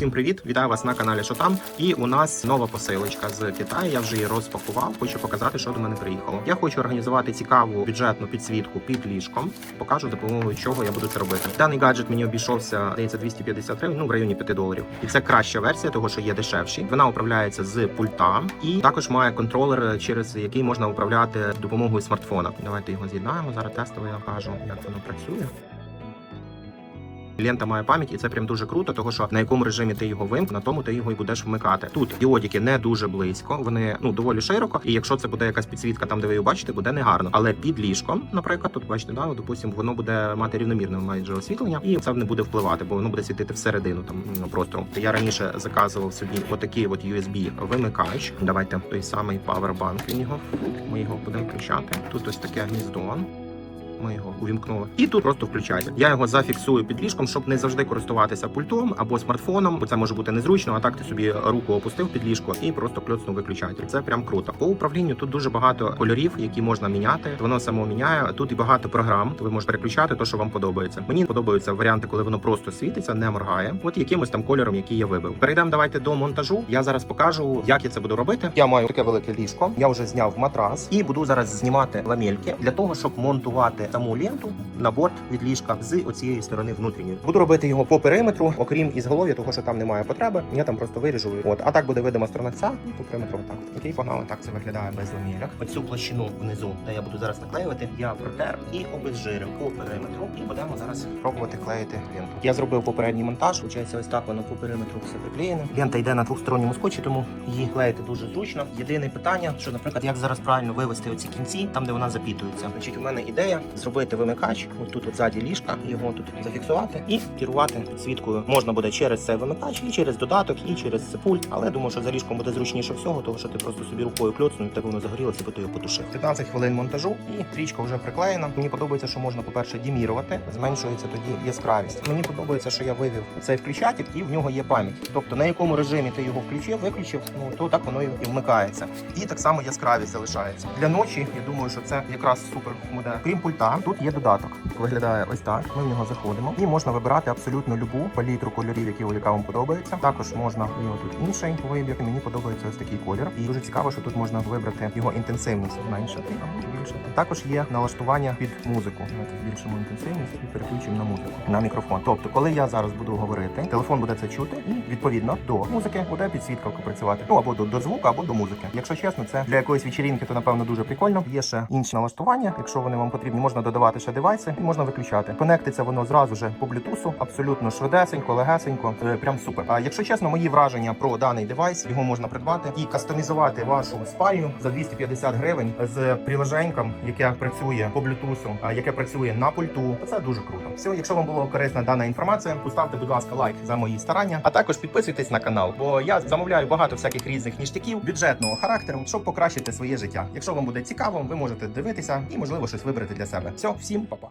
Усім привіт! Вітаю вас на каналі Що там. І у нас нова посилочка з Китаю. Я вже її розпакував. Хочу показати, що до мене приїхало. Я хочу організувати цікаву бюджетну підсвітку під ліжком. Покажу допомогою чого я буду це робити. Даний гаджет мені обійшовся здається 250 гривень, ну в районі 5 доларів. І це краща версія, того що є дешевші. Вона управляється з пульта і також має контролер, через який можна управляти допомогою смартфона. Давайте його з'єднаємо. Зараз тестово я покажу, як воно працює. Лента має пам'ять, і це прям дуже круто, тому що на якому режимі ти його вимкнеш, на тому ти його і будеш вмикати. Тут діодики не дуже близько, вони ну доволі широко. І якщо це буде якась підсвітка, там де ви її бачите, буде негарно. Але під ліжком, наприклад, тут бачите, да, допустим, воно буде мати рівномірне майже освітлення, і це не буде впливати, бо воно буде світити всередину. Там ну просто я раніше заказував собі отакий от USB вимикач. Давайте той самий Powerbank він його. Ми його будемо включати. Тут ось таке гніздо. Ми його увімкнули. І тут просто включайте. Я його зафіксую під ліжком, щоб не завжди користуватися пультом або смартфоном, бо це може бути незручно. А так ти собі руку опустив під ліжко і просто кльоцнув виключатель. Це прям круто. По управлінню тут дуже багато кольорів, які можна міняти. Воно само міняє. Тут і багато програм. То ви можете переключати те, що вам подобається. Мені подобаються варіанти, коли воно просто світиться, не моргає. От якимось там кольором, який я вибив. Перейдемо давайте до монтажу. Я зараз покажу, як я це буду робити. Я маю таке велике ліжко. Я вже зняв матрас і буду зараз знімати ламельки для того, щоб монтувати саму ленту на борт від ліжка з оцієї сторони внутрішньої. Буду робити його по периметру, окрім ізголов'я, того що там немає потреби. Я там просто виріжу. От, а так буде видима сторона ця і по периметру так. Окей, погнали. Так це виглядає без ламельок. Оцю площину внизу, де я буду зараз наклеювати, я протер і обезжирив по периметру. І будемо зараз пробувати клеїти ленту. Я зробив попередній монтаж. Получається, ось так воно по периметру все приклеєно. Лента йде на двосторонньому скотчі, тому її клеїти дуже зручно. Єдине питання, що, наприклад, як зараз правильно вивести оці кінці, там де вона запітується. Значить, у мене ідея зробити вимикач. Ось тут от ззаді ліжка, його тут зафіксувати і керувати світкою. Можна буде через цей вимикач, і через додаток, і через пульт. Але я думаю, що за ліжком буде зручніше всього, тому що ти просто собі рукою кльоцнув, тебе воно загорілося, бо ти його потушив. 15 хвилин монтажу, і стрічка вже приклеєна. Мені подобається, що можна, по-перше, дімірувати, зменшується тоді яскравість. Мені подобається, що я вивів цей включатель, і в нього є пам'ять. Тобто на якому режимі ти його включив, виключив, ну то так воно і вмикається. І так само яскравість залишається. Для ночі я думаю, що це якраз супер буде. Крім пульта, тут є додаток. Виглядає ось так. Ми в нього заходимо, і можна вибирати абсолютно любу палітру кольорів, які яка вам подобається. Також можна у нього тут інший вибір. Мені подобається ось такий колір. І дуже цікаво, що тут можна вибрати його інтенсивність, зменшити або збільшити. Також є налаштування під музику. Давайте збільшимо інтенсивність і переключимо на музику на мікрофон. Тобто, коли я зараз буду говорити, телефон буде це чути, і відповідно до музики буде підсвітка працювати. Ну або до, до звуку, або до музики. Якщо чесно, це для якоїсь вечірінки, то напевно дуже прикольно. Є ще інші налаштування. Якщо вони вам потрібні, можна додавати ще девайси і можна виключати. Конектиться воно зразу же по блютусу, абсолютно швидесенько, легесенько. Е, Прям супер. А якщо чесно, мої враження про даний девайс його можна придбати і кастомізувати вашу спальню за 250 гривень з приложеньком, яке працює по блютусу, яке працює на пульту. Це дуже круто. Все, якщо вам була корисна дана інформація, поставте, будь ласка, лайк за мої старання, а також підписуйтесь на канал, бо я замовляю багато всяких різних ніштяків бюджетного характеру, щоб покращити своє життя. Якщо вам буде цікаво, ви можете дивитися і можливо щось вибрати для себе. Все, всім па-па.